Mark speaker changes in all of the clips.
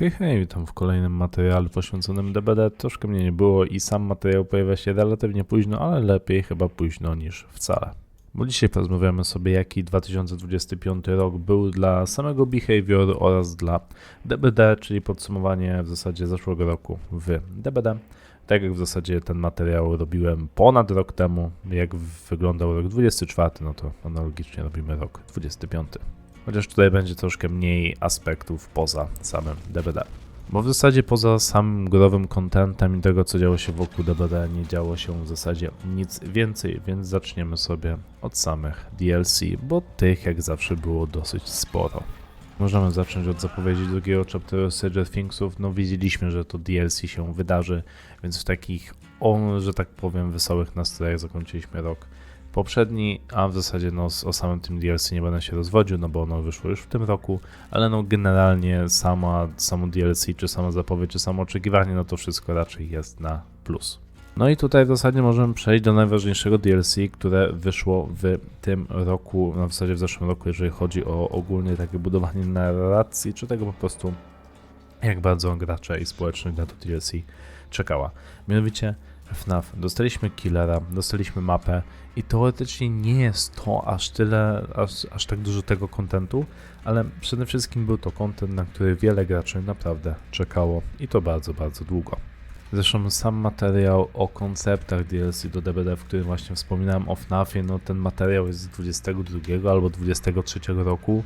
Speaker 1: Hej, hej, witam w kolejnym materiale poświęconym DBD. Troszkę mnie nie było i sam materiał pojawia się relatywnie późno, ale lepiej chyba późno niż wcale. Bo dzisiaj porozmawiamy sobie, jaki 2025 rok był dla samego Behavior oraz dla DBD, czyli podsumowanie w zasadzie zeszłego roku w DBD. Tak jak w zasadzie ten materiał robiłem ponad rok temu, jak wyglądał rok 24, no to analogicznie robimy rok 25. Chociaż tutaj będzie troszkę mniej aspektów poza samym DBD. Bo w zasadzie poza samym growym contentem i tego, co działo się wokół DBD, nie działo się w zasadzie nic więcej, więc zaczniemy sobie od samych DLC, bo tych jak zawsze było dosyć sporo. Możemy zacząć od zapowiedzi drugiego chapteru Stranger Thingsów. No widzieliśmy, że to DLC się wydarzy, więc w takich, o, że tak powiem, wesołych nastrojach zakończyliśmy rok poprzedni, a w zasadzie no, o samym tym DLC nie będę się rozwodził, no bo ono wyszło już w tym roku, ale no generalnie sama, samo DLC, czy sama zapowiedź, czy samo oczekiwanie, no to wszystko raczej jest na plus. No i tutaj w zasadzie możemy przejść do najważniejszego DLC, które wyszło w tym roku, no w zasadzie w zeszłym roku, jeżeli chodzi o ogólnie takie budowanie narracji, czy tego po prostu jak bardzo gracze i społeczność na to DLC czekała. Mianowicie FNAF. Dostaliśmy killera, dostaliśmy mapę i teoretycznie nie jest to aż tyle, aż, aż tak dużo tego kontentu, ale przede wszystkim był to kontent, na który wiele graczy naprawdę czekało i to bardzo, bardzo długo. Zresztą sam materiał o konceptach DLC do DBD, w którym właśnie wspominałem o FNAFie, no ten materiał jest z 22 albo 23 roku,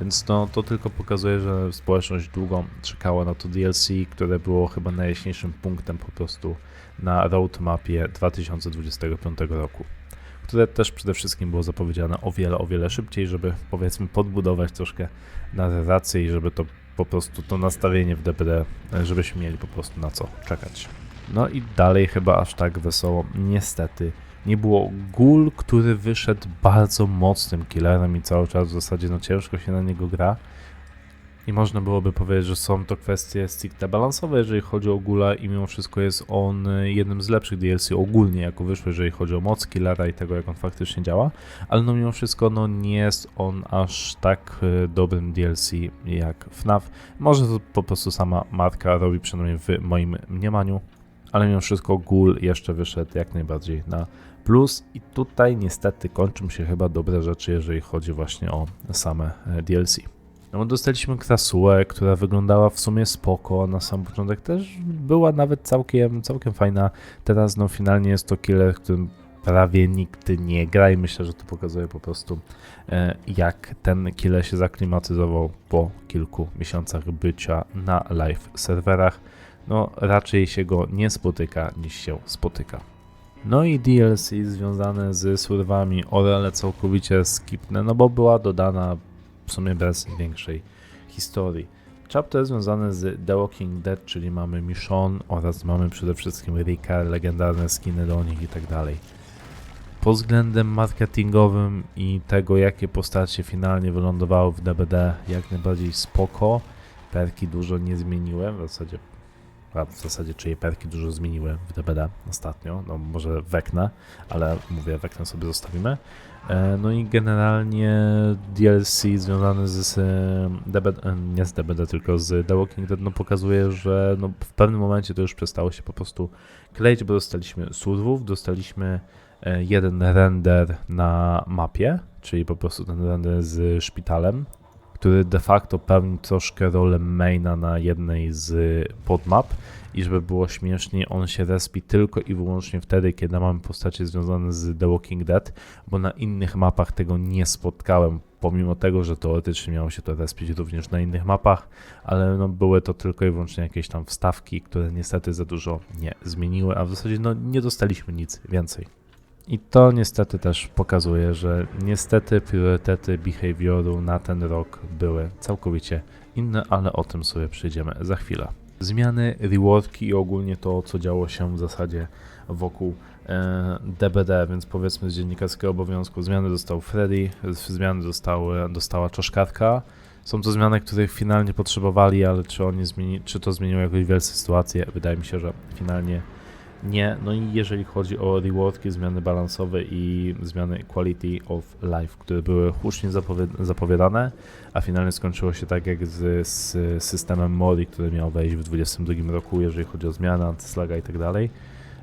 Speaker 1: więc no, to tylko pokazuje, że społeczność długo czekała na to DLC, które było chyba najjaśniejszym punktem po prostu na roadmapie 2025 roku, które też przede wszystkim było zapowiedziane o wiele, o wiele szybciej, żeby powiedzmy podbudować troszkę narrację i żeby to po prostu to nastawienie w DPD, żebyśmy mieli po prostu na co czekać. No i dalej chyba aż tak wesoło, niestety, nie było Ghoul, który wyszedł bardzo mocnym killerem i cały czas w zasadzie no ciężko się na niego gra. I można byłoby powiedzieć, że są to kwestie stricte balansowe, jeżeli chodzi o Gula i mimo wszystko jest on jednym z lepszych DLC ogólnie, jako wyszło, jeżeli chodzi o moc killera i tego, jak on faktycznie działa, ale no mimo wszystko no nie jest on aż tak e, dobrym DLC jak FNAF. Może to po prostu sama marka robi, przynajmniej w moim mniemaniu, ale mimo wszystko Ghoul jeszcze wyszedł jak najbardziej na plus i tutaj niestety kończą się chyba dobre rzeczy, jeżeli chodzi właśnie o same e, DLC. No dostaliśmy krasułę, która wyglądała w sumie spoko, na sam początek też była nawet całkiem, całkiem fajna. Teraz no finalnie jest to killer, którym prawie nikt nie gra i myślę, że to pokazuje po prostu e, jak ten killer się zaklimatyzował po kilku miesiącach bycia na live serwerach. No raczej się go nie spotyka niż się spotyka. No i DLC związane z surwami Orele całkowicie skipne, no bo była dodana w sumie bez większej historii. Chapter związany z The Walking Dead, czyli mamy Michonne oraz mamy przede wszystkim Rika, legendarne skiny do nich i tak dalej. Pod względem marketingowym i tego, jakie postacie finalnie wylądowały w DBD, jak najbardziej spoko. Perki dużo nie zmieniłem, w zasadzie a w zasadzie czyje perki dużo zmieniły w DBD ostatnio, no może Weknę, ale mówię, Weknę sobie zostawimy. E, no i generalnie DLC związany z DBD, e, nie z DBD, tylko z The Walking Dead, no pokazuje, że no w pewnym momencie to już przestało się po prostu kleić, bo dostaliśmy surwów, dostaliśmy e, jeden render na mapie, czyli po prostu ten render z szpitalem, który de facto pełni troszkę rolę maina na jednej z podmap i żeby było śmieszniej, on się respi tylko i wyłącznie wtedy, kiedy mamy postacie związane z The Walking Dead, bo na innych mapach tego nie spotkałem, pomimo tego, że teoretycznie miało się to respić również na innych mapach, ale no były to tylko i wyłącznie jakieś tam wstawki, które niestety za dużo nie zmieniły, a w zasadzie no nie dostaliśmy nic więcej. I to niestety też pokazuje, że niestety priorytety behavioru na ten rok były całkowicie inne, ale o tym sobie przyjdziemy za chwilę. Zmiany, reworki i ogólnie to, co działo się w zasadzie wokół e, DBD, więc powiedzmy z dziennikarskiego obowiązku zmiany dostał Freddy, zmiany dostały, dostała Czaszkarka. Są to zmiany, których finalnie potrzebowali, ale czy, oni zmieni, czy to zmieniło jakoś wielce sytuację? Wydaje mi się, że finalnie Nie, no i jeżeli chodzi o reworki, zmiany balansowe i zmiany quality of life, które były hucznie zapowi- zapowiadane, a finalnie skończyło się tak jak z, z systemem Mori, który miał wejść w 2022 roku, jeżeli chodzi o zmiany, antyslaga i tak dalej.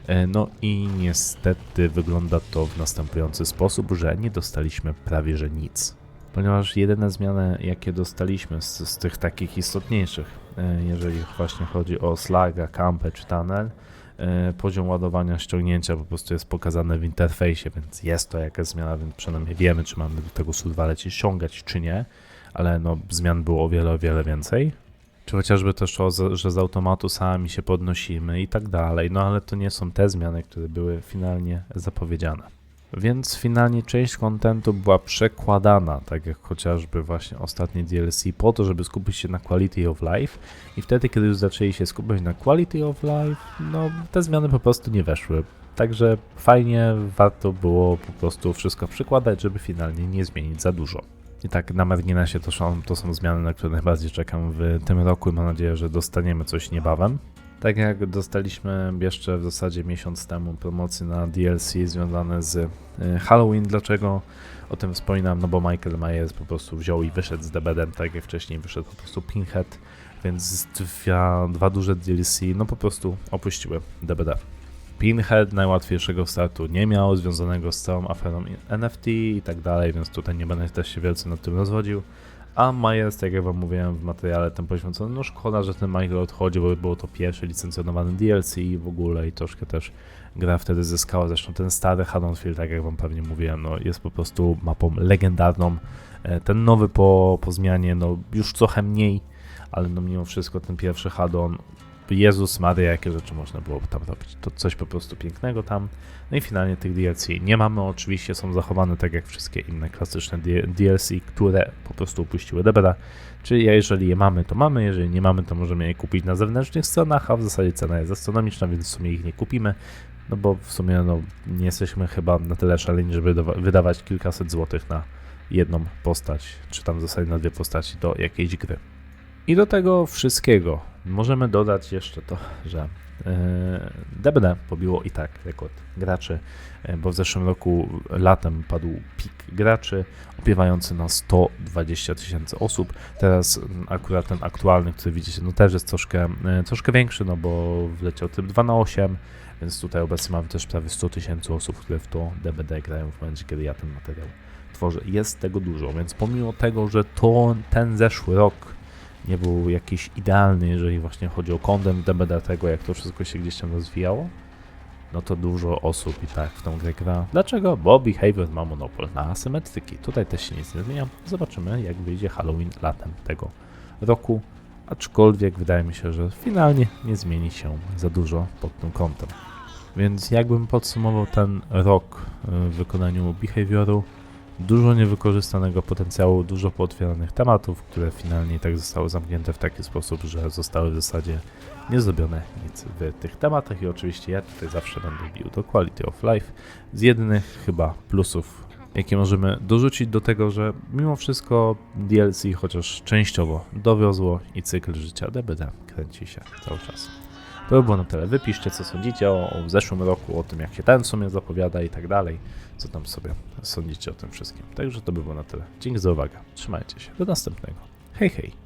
Speaker 1: E, No i niestety wygląda to w następujący sposób, że nie dostaliśmy prawie że nic. Ponieważ jedyne zmiany, jakie dostaliśmy z, z tych takich istotniejszych, e, jeżeli właśnie chodzi o slaga, kampę czy tunnel, poziom ładowania ściągnięcia po prostu jest pokazane w interfejsie, więc jest to jakaś zmiana, więc przynajmniej wiemy, czy mamy do tego surwa lecieć ściągać, czy nie, ale no zmian było o wiele, o wiele więcej. Czy chociażby też to, że z automatu sami się podnosimy i tak dalej, no ale to nie są te zmiany, które były finalnie zapowiedziane. Więc finalnie część kontentu była przekładana, tak jak chociażby właśnie ostatnie DLC, po to, żeby skupić się na quality of life. I wtedy, kiedy już zaczęli się skupiać na quality of life, no te zmiany po prostu nie weszły. Także fajnie warto było po prostu wszystko przykładać, żeby finalnie nie zmienić za dużo. I tak na marginesie to są, to są zmiany, na które najbardziej czekam w tym roku i mam nadzieję, że dostaniemy coś niebawem. Tak jak dostaliśmy jeszcze w zasadzie miesiąc temu promocję na DLC związane z y, Halloween. Dlaczego o tym wspominam? No bo Michael Myers po prostu wziął i wyszedł z DBD, tak jak wcześniej wyszedł po prostu Pinhead, więc dwa, dwa duże DLC no po prostu opuściły DBD. Pinhead najłatwiejszego startu nie miał, związanego z całą aferą NFT i tak dalej, więc tutaj nie będę też się wielce nad tym rozwodził. A Myers, tak jak wam mówiłem w materiale tym poświęconym, no szkoda, że ten Michael odchodzi, bo było to pierwszy licencjonowany DLC i w ogóle i troszkę też gra wtedy zyskała. Zresztą ten stary Haddonfield, tak jak wam pewnie mówiłem, no jest po prostu mapą legendarną. E, Ten nowy po, po zmianie, no już trochę mniej, ale no mimo wszystko ten pierwszy Haddon, Jezus Maria, jakie rzeczy można było tam robić. To coś po prostu pięknego tam. No i finalnie tych DLC nie mamy, oczywiście są zachowane tak jak wszystkie inne klasyczne DLC, które po prostu upuściły DBD. Czyli jeżeli je mamy, to mamy, jeżeli nie mamy, to możemy je kupić na zewnętrznych stronach, a w zasadzie cena jest astronomiczna, więc w sumie ich nie kupimy. No bo w sumie no, nie jesteśmy chyba na tyle szaleni, żeby wydawać kilkaset złotych na jedną postać, czy tam w zasadzie na dwie postaci do jakiejś gry. I do tego wszystkiego możemy dodać jeszcze to, że e, DBD pobiło i tak rekord graczy, e, bo w zeszłym roku latem padł pik graczy opiewający na 120 tysięcy osób. Teraz mm, akurat ten aktualny, który widzicie, no też jest troszkę, e, troszkę większy, no bo wleciał tryb 2 na 8 więc tutaj obecnie mamy też prawie 100 tysięcy osób, które w to DBD grają w momencie, kiedy ja ten materiał tworzę. Jest tego dużo, więc pomimo tego, że to ten zeszły rok nie był jakiś idealny, jeżeli właśnie chodzi o content DBD tego, jak to wszystko się gdzieś tam rozwijało, no to dużo osób i tak w tą grę gra. Dlaczego? Bo Behavior ma monopol na asymetryki. Tutaj też się nic nie zmienia. Zobaczymy, jak wyjdzie Halloween latem tego roku. Aczkolwiek wydaje mi się, że finalnie nie zmieni się za dużo pod tym kątem. Więc jakbym podsumował ten rok y, w wykonaniu Behavioru, dużo niewykorzystanego potencjału, dużo pootwieranych tematów, które finalnie tak zostały zamknięte w taki sposób, że zostały w zasadzie nie zrobione nic w tych tematach i oczywiście ja tutaj zawsze będę bił do Quality of Life z jedynych chyba plusów, jakie możemy dorzucić do tego, że mimo wszystko DLC chociaż częściowo dowiozło i cykl życia DBD kręci się cały czas. To by było na tyle. Wypiszcie, co sądzicie o, o zeszłym roku, o tym, jak się ten w sumie zapowiada i tak dalej. Co tam sobie sądzicie o tym wszystkim. Także to by było na tyle. Dzięki za uwagę. Trzymajcie się. Do następnego. Hej, hej.